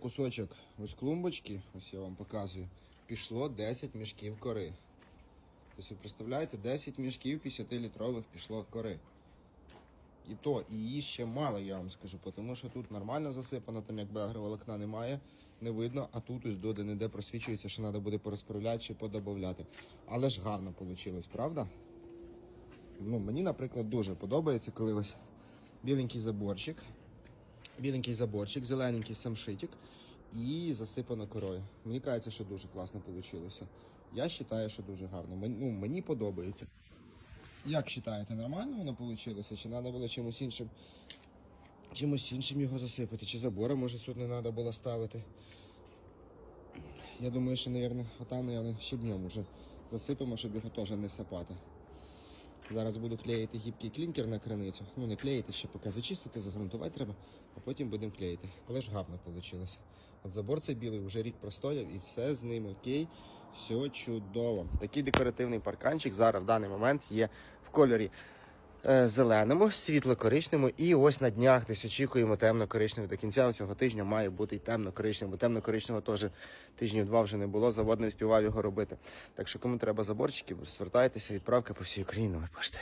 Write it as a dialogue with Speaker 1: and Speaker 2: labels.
Speaker 1: Кусочок ось клумбочки, ось я вам показую, пішло 10 мішків кори. Тобто ви представляєте, 10 мішків 50-літрових пішло кори. І то, і її ще мало, я вам скажу, тому що тут нормально засипано, там якби агроволокна немає, не видно, а тут ось доди не де просвічується, що треба буде порозправляти чи подобавляти. Але ж гарно вийшло, правда? Ну, мені, наприклад, дуже подобається, коли ось біленький заборчик, біленький заборчик, зелененький самшитик і засипано корою. Мені кажеться, що дуже класно вийшло. Я вважаю, що дуже гарно. Мені, ну, мені подобається. Як вважаєте, нормально воно вийшло? Чи треба було чимось іншим, чимось іншим його засипати? Чи забора, може, тут не треба було ставити? Я думаю, що, мабуть, отам, мабуть, щебнем вже засипемо, щоб його теж не сапати. Зараз буду клеїти гібкий клінкер на криницю. Ну, не клеїти, ще поки зачистити, загрунтувати треба, а потім будемо клеїти. Але ж гарно вийшло. От забор цей білий вже рік простояв і все з ним окей. Все чудово. Такий декоративний парканчик зараз в даний момент є в кольорі зеленому, світло-коричневому. І ось на днях десь очікуємо темно-коричневий. До кінця цього тижня має бути і темно-коричневий. Темно-коричневого теж тижнів два вже не було. Завод не співав його робити. Так що кому треба заборчиків, звертайтеся, відправки по всій Україні Ви пошти.